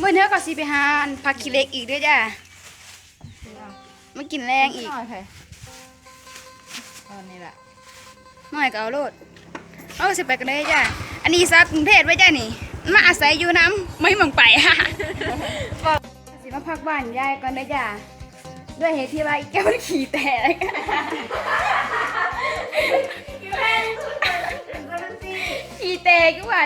มื้อนี้ก็สิไปหาอันผักขี้เหล็กอีกเด้วยจ้ะมากินแรงอีก หน่อยเถอะตอนนี้แหละน้อยก็เอาโลดเอาสิไปกันเลยจ้ะ อันนี้ซักกรุงเทพไว้จ้ะนี่ มาอาศัยอยู่น้ำไม่เมืองไปฮะบอกสิมาพักบ้านยายก่อนเด้อจ้ะ ด้วยเหตุที่ว่าอีแก้วมันขี่แตกขี่แตกก็ว่า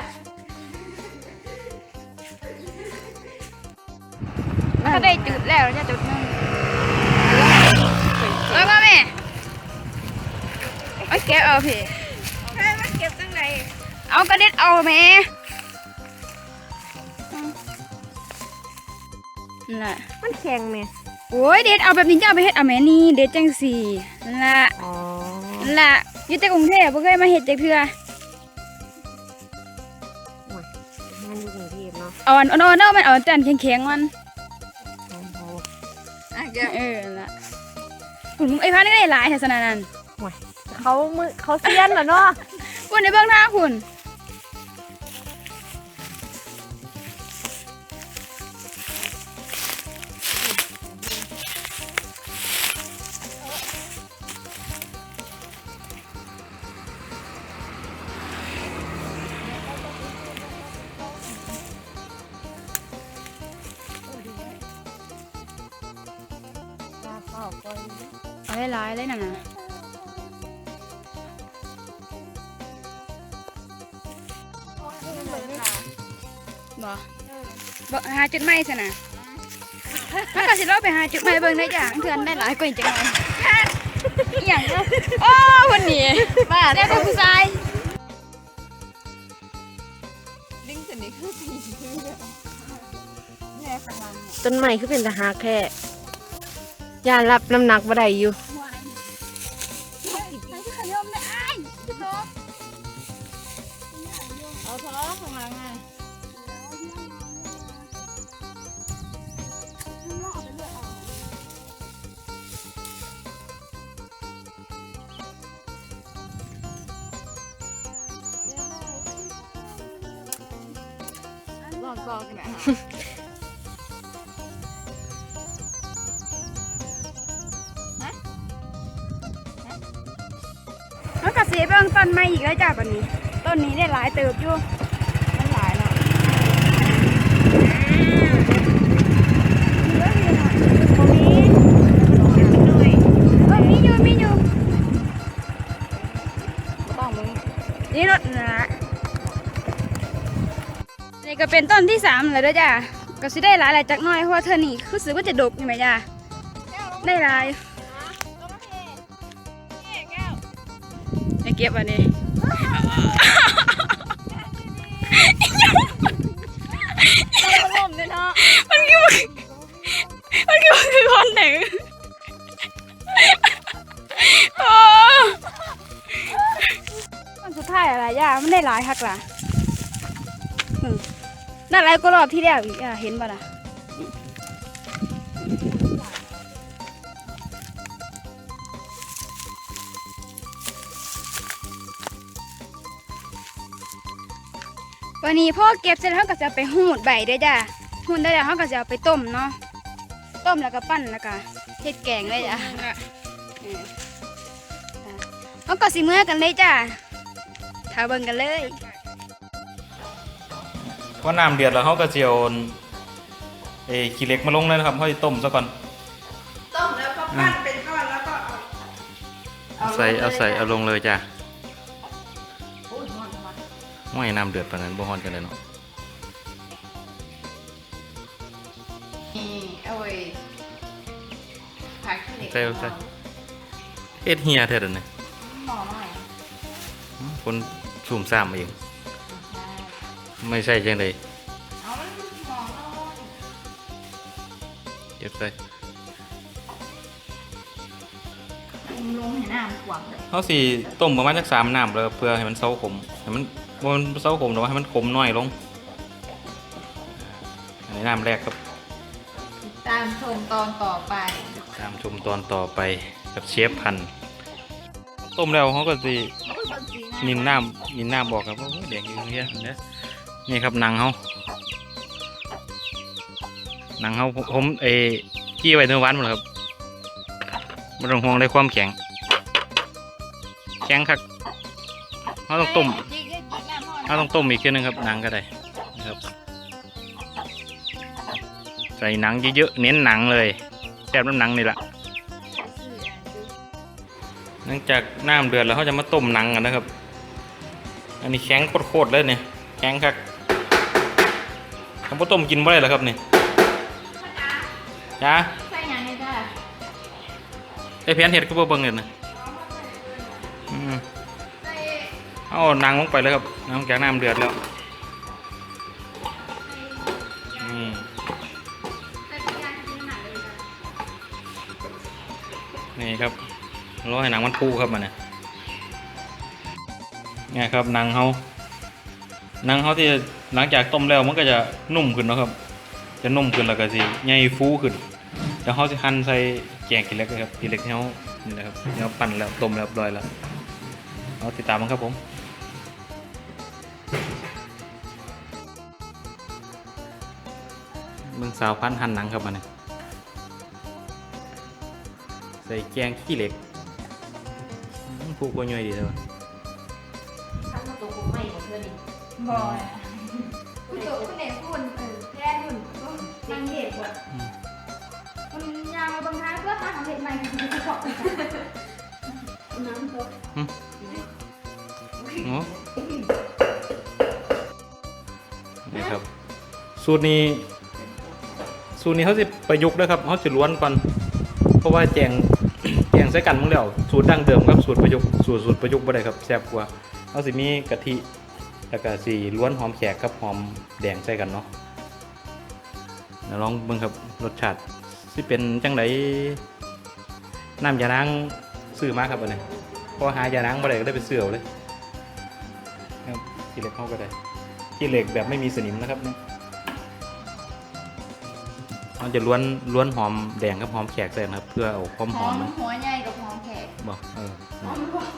ได้จุดแล้วจะจุดหนึงแล้วก็แม่เอาแก้วเอาพี่ใช่มาเก็บตั้งไหนเอากระเด็ดเอาแม่นั่นแหละมันแข็งไหมโอ้ยเด็ดเอาแบบนี้จะเอาไปเฮ็ดเอาแม่นี่เด็ดจังสี่นั่นละอ๋อนั่นละอยู่แต่กรุงเทพบ่เคยมาเฮ็ดจักเทื่อมันอยู่กรุงเทพเนาะอ่อนอ่อนๆเนาะมันอ่อนแต่อันแข็งๆมันโอ้โห เออนั่นละคุณไอ้พันนี่ได้หลายแท้สนานั้นเขามือเขาเซียนเหรอเนาะคุณในเบื้องหน้าคุณ บ่บ่หาจุดไม้ซะนะถ้าก็สิเราไปหาจุดไม้เบิ่งได้จ้ะเพื่อนได้หลายกว่าอีกจังหน่อยอหย่างเนาะโอ้วันนี้บ้าแล้วแต่ผู้ชายดิ้งสนิทคือผีต้นใหม่คือเป็นตะหากแค่ยารับน้ำหนักบ่ได้อยู่ องกอกนะแล้วก็เสิเบื้องต้นมาอีกแล้วจ้ะบัดนี้ ต้นนี้ได้หลายเติบอยู่ ก็เป็นต้นที่สามแล้วเด้อจ้ะก็สิได้หลายหลายจักหน้อยเพราะว่าเธอนี่คือสึกว่าจะดกใช่ไหมจ้ะได้หลายไอ้เก็บอันนี้ลมเลยเนาะมันคือมันคือมันคือคนหนึ่งโอ้มันสุดท้ายอะไรย่ามันได้หลายคักล่ะอืม น่าไรก็รอบที่แล้วอีกอะเห็นป่ะล่ะวันนี้พ่อเก็บเสร็จแล้วก็จะเอาไปหูดใบเด้อจ้ะหูดได้แล้วเขาก็จะเอาไปต้มเนาะต้มแล้วก็ปั้นแล้วก็เฮ็ดแกงเลยจ้ะเอออะเขาก็สิเมื่อกันเลยจ้ะถ้าเบิ่งกันเลย พอน้ำเดือดแล้วเขาก็เจียวเออขี้เหล็กมาลงเลยนะครับเขาจะต้มซะก่อน ต้มแล้วก็ปั้นเป็นก้อนแล้วก็เอาเอาใส่เอาใส่เอาลงเลยจ้ะโอ้ยนอนมาไม่ให้น้ำเดือดปานนั้นบ่ฮ้อนกันเลยเนาะนี่เอาไว้ผักขี้เหล็กใส่เอาใส่เอ็ดเฮียเท่านั้นนะหม้อหน่อย คนสุ่มซ่ามเอง ไม่ใช่จังไดเอามันหม้อหน่อยเก็บใส่อุ้มลงให้น้ำขวางเลยเขาสิต้มประมาณสักสามน้ำเลยเพื่อให้มันเซาขมให้มันบ่มันเซาขมแต่ว่าให้มันขมน้อยลงอันนี้น้ำแรกครับตามชมตอนต่อไป ตามชมตอนต่อไปกับเชฟพันธุ์ต้มแล้วเขาก็สินินน้ำนินน้ำบอกครับว่าโอ้ยแดงอยู่เฮียเนี่ย นี่ครับหนังเขาหนังเขาผมเอจี้ไว้เนื้อวันหมดแล้วครับไม่ต้องห่วงในความแข็ง แข็งคักเขาต้องต้มจิกจิกจิกน้ำร้อนถ้าต้องต้มอีกทีนึงครับหนังก็ได้นะครับ ใส่หนังเยอะๆเน้นหนังเลยแซ่บน้ำหนังนี่แหละหลังจากน้ำเดือดแล้วเขาจะมาต้มหนังกันนะครับ อันนี้แข็งโคตรๆเลยเนี่ยแข็งคัก พ่ต้มกินบ่ได้เหรอครับนี่จ้าใส่หยังไงจ้าไอเพียนเห็ดก็บ่เบิ่งเลยนะอืมเอานังลงไปเลยครับนังจากน้ำเดือดแล้วนี่นี่ครับรอให้หนังมันพุครับมันเนี่ยนี่ครับนังเขา หนังเขาที่หลังจากต้มแล้วมันก็จะนุ่มขึ้นนะครับ จะนุ่มขึ้นแล้วก็สิใหญ่ฟูขึ้นแล้วเขาสิหั่นใส่แกงกิเล็กเลยครับกิเล็กที่เขานี่นะครับที่เขาปั่นแล้วต้มแล้วเรียบร้อยแล้วเอาติดตามมันครับผมมืองสาวพันธ์หั่นหนังครับมันเนี่ยใส่แกงขี้เหล็กผูกกว่าย่อยดีเลยวะ บ่อยคุณโตคุณเด็กคุณเออแย่คุณนางเด็กว่ะอืมมันยางมาบางท้ายเพื่อทางของเด็กใหม่คือที่บอกกันจ้ะน้ำตกโอ้นี่ครับ สูตรนี้สูตรนี้เขาจะประยุกต์นะครับเขาจะล้วนก่อนเพราะว่าแจงแจงใส่กันมึงแล้วสูตรดั้งเดิมครับสูตรประยุกต์สูตรสูตรประยุกต์บ่ได้ครับแซ่บกว่าเขาสิมีกะทิ แล้วก็สีล้วนหอมแขกกับหอมแดงใส่กันเนาะเดี๋ยวลองเบิ่งครับรสชาติสิเป็นจังไดน้ำยานางซื้อมาครับอันนี้เพราะว่าหายานางบ่ได้ก็ได้ไปซื้อเอาเลยครับขี้เหล็กเข้าก็ได้ขี้เหล็กแบบไม่มีสนิมนะครับเนี่ยมันจะล้วนล้วนหอมแดงกับหอมแขกใส่นะครับ เพื่อเอาความหหออมมมันหัวใหญ่กับหอมแขกบอกเออหอมบ่หอ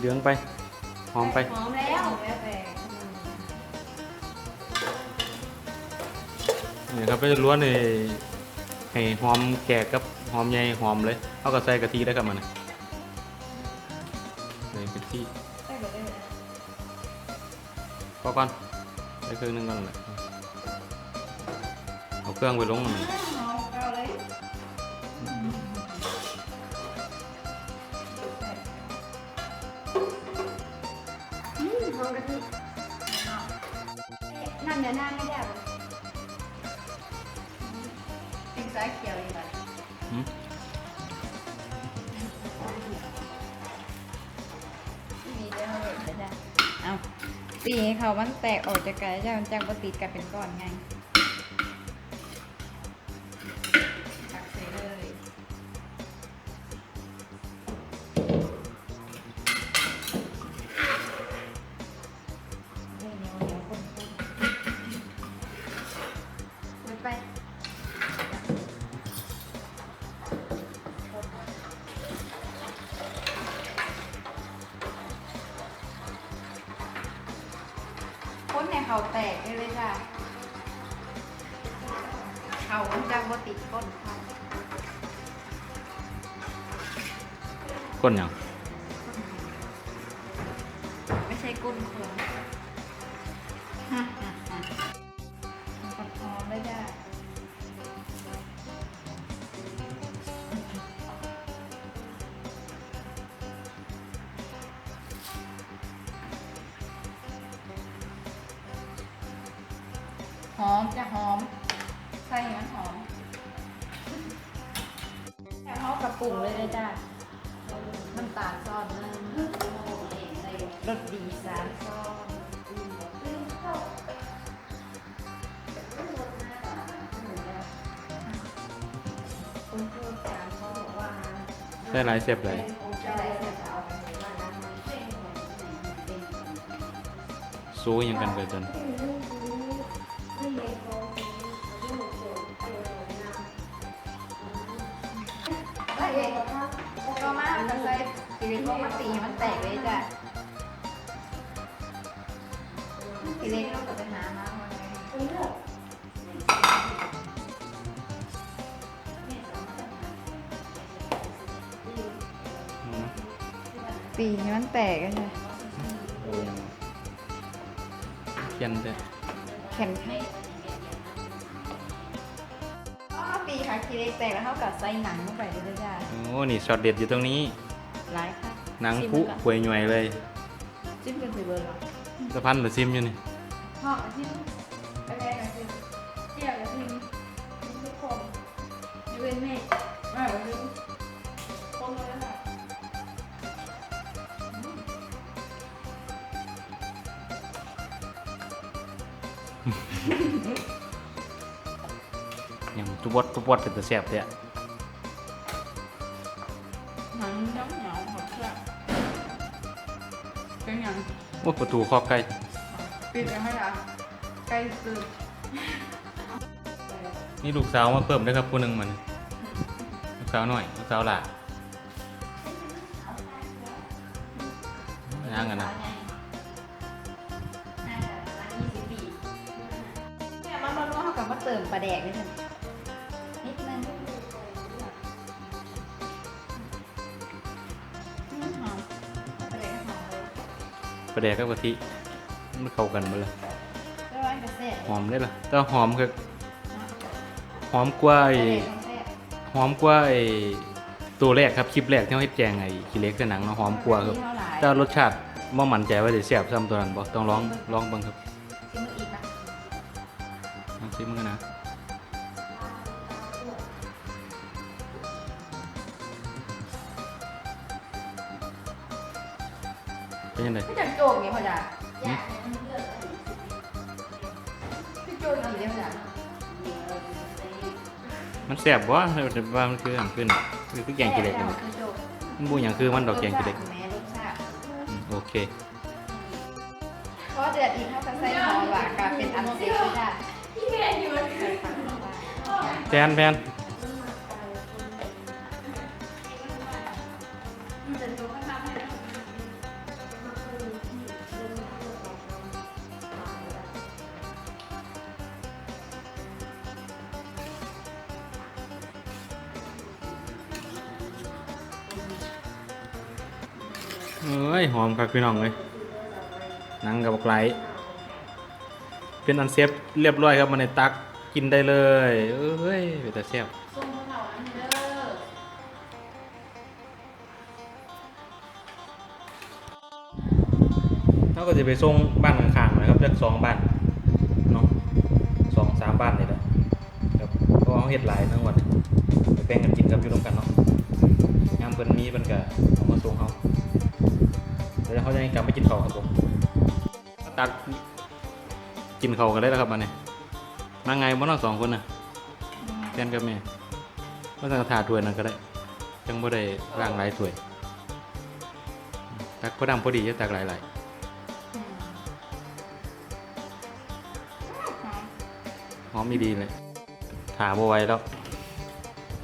เดืองไป หอมไป หอมแล้วแล้วแต่นี่ครับก็จะล้วนเลยให้หอมแขกกับหอมใหญ่หอมเลยเอาก็ใส่กะทิได้ครับมันน่ะใส่กะทิได้หมดเลยพอก่อนใส่เครื่องนึงก่อนแหละเอาเครื่องไปลงมัน อืมหอมกะทิน้ำเนื้อหน้าไม่ได้หรอเป็นสายเขียวเลยค่ะหืมนี่เดี๋ยวเราเดี๋ยวจะเอาตีให้เขามันแตกออกจากกันแล้วจะมันจังปติดกันเป็นก้อนไงาแตกได้เลยค่ะ เข่ามันจะบ่ติดก้นค่ะก้นยัง หอมจะหอมใส่ให้มันหอมแค่เขากระปุกเลยเลยจ้ะน้ำตาลซ่อนนึงรสดีสามซ่อนคุณครูสามเขาบอกว่าใส่หลายเสียบหลายอะไรเสียเอาสู้ยังกันไปจน ได้เองก็มาจะใส่ตีโคมาตีให้มันแตกเลยจ้ะขี้เล็กเขาก็ไปหามาอืมปีนี้มันแตกใช่ไหมโอ้เขียนแต่แข็งอ๋อ ปีค่ะขี้เล็กแตกแล้วเขากับใส่หนังลงไปด้วยจ้าโอ้นี่ช็อตเด็ดอยู่ตรงนี้ หลายค่ะหนังผู้ป่วยหน่วยเลย จิ้มเป็นสีเบอร์หรอสะพันหรือซิมอยู่นี่พ่อกับจิ้มไปแม่กับจิ้มเกี่ยวกับจิ้มทุกคนยกเว้นแม่ไม่กับจิ้มคนเลยค่ะ ยังตุบดตุบดเป็นตะแสบเนี่ยหนังน้ำเหนียวหอมเชื่อเป็นยังโอ้ประตูครอบใกล้ปิดยังไม่ละใกล้ตื่นนี่ลูกสาวมาเพิ่มด้วยครับผู้หนึ่งมันลูกสาวหน่อยลูกสาวหล่ะย่างกันนะ ประเดี๋ยวกับกะทิมันเข้ากันหมดเลยแล้วร้านกระเซ็ดหอมได้ละแต่ว่าหอมคือหอมกว่าไอ้ปลาแดกต้องแซ่บหอมกว่าไอ้ตัวแรกครับคลิปแรกที่เขาให้แจงไอ้ขี้เหล็กกับหนังเนาะหอมกว่าครับเท่าไหร่แต่รสชาติบ่มั่นใจว่าจะแซ่บซ้ำตัวนั้นบ่ต้องลองลองเบิ่งครับ เป็นยังไงไม่จังโจกไงพ่อจ๋าพี่โจกกี่ได้พ่อจ๋ามันแซ่บบ่แต่ว่ามันคืออย่างขึ้นคือคือแกงขี้เหล็กแซ่นี่บคือโจกมันบ่อย่างคือมันดอกแกงขี้เหล็กแม่รสชาติอืมโอเคเพราะเดือดอีกเท่ากับไส้หอมหวานกลายเป็นอันเซ็ตเลยจ้ะแพนแพน เอ้ยหอมครับพี่น้องเลยหนังกับบกไลเป็นอันเซฟเรียบร้อยครับมันในตักกินได้เลยเอ้ยเป็นแต่แซ่บเราก็จะไปส่งบ้านข้างๆนะครับจากสองบ้านเนาะสองสามบ้านเลยนะครับเพราะเขาเห็ดหลายทั้งวันไปแบ่งกันกินครับอยู่ร่วมกันเนาะยามเพิ่นมีเพิ่นก็เอามาส่งเขา เดี๋ยวเขาจะให้กลับไปกินข้าวครับผมตักกินข้าวกันได้แล้วครับมันเนี่ยมาไงบ้านสองคนน่ะแฟนกับแม่ว่าจะถาถ้วยนั่นก็ได้ จังบ่ได้ร่างหลายถ้วย ตักพอดำพอดีจะตักหลายๆหอมมีดีเลย ถาบ่ไหว้แล้ว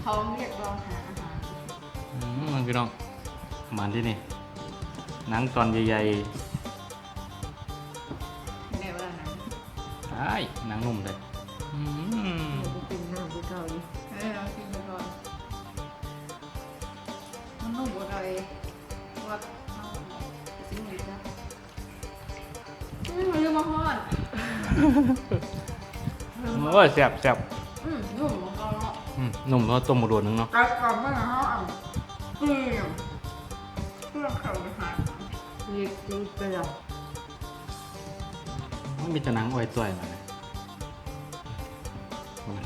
พร้อมเรียกร้องหาอาหารอืมมันพี่น้องมันที่นี่ หนังตอนใหญ่ในเวลานั้นๆไอ้ายหนังนุ่มเลยอืมเป็นน้ำที่เก่าอยู่เออเรากินไปก่อนมันนุ่มกว่าเราเองว่าเอาจิ้มหมูจ้ะอืมมันลืมมาทอดโอ้ยแซ่บแซ่บอืมนุ่มของเขาเนาะ อืมนุ่มเพราะต้มหมูโดดนึงเนาะกรอบกรอบมากนะเขาอะเปรี้ยว เรียกจืดไปแล้วมันมีแต่หนังอ้อยต่อยมาเลยโอ้ย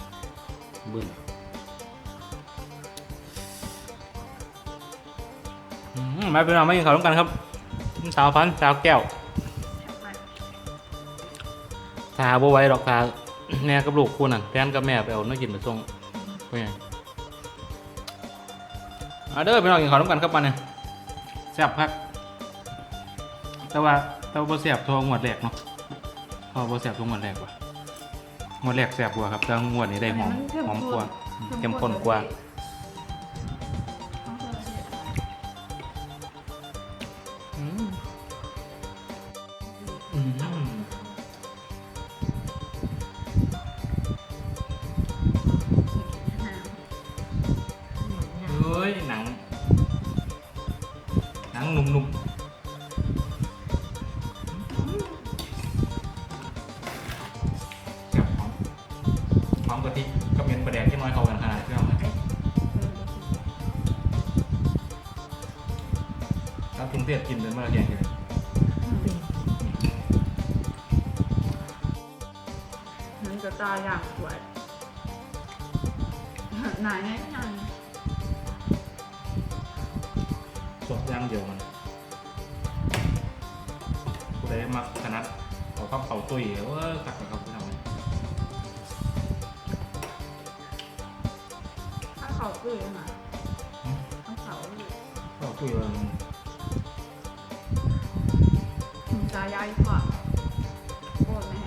บึ้มอืมมาเป็นเราไม่กินข้าวร่วมกันครับสาวพันสาวแก้วทาบ่ไว้ดอกทาแม่กับลูกคู่นั่นแฟนกับแม่ไปเอาเนื้อกินมาส่งเพื่อนมาเด้อพี่น้องกินข้าวร่วมกันครับมันเนี่ยแซ่บครับ แต่ว่าแต่ว่าบ่แซ่บเทองวดแรกเนาะเพอบ่แซ่บเทองวดแรกว่ะงวดแรกแซ่บกว่าครับแต่งวดนี้ได้หอมหอมกว่าเข้มข้นกว่า องกะทิก็เป็นประแดกที่น้อยเขากันขนาดพี่น้องนะถ้ากินเตียกินเป็นเมื่อแกงเลยมันจะตายอย่างสวยหนไงยังสดย่างเดียวมันผู้ใดมักขนาดเอาเข้าเผาตุ้ยเออตักกับเขา เขาตื้อมาถ้าเขาตื้อข้าวตุ้ยมันตายายกว่าโคตรแม่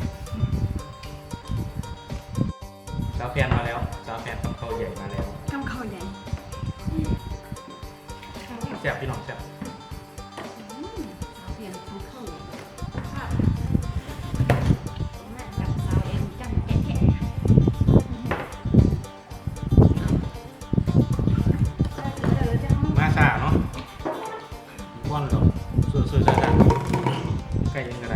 สาวแฟนมาแล้วสาวแฟนต้องเขาใหญ่มาแล้วกำเขาใหญ่ แซ่บพี่น้องแซ่บ ว่อนหรอสวยสวยจ้าจ้าใกล้ยังไง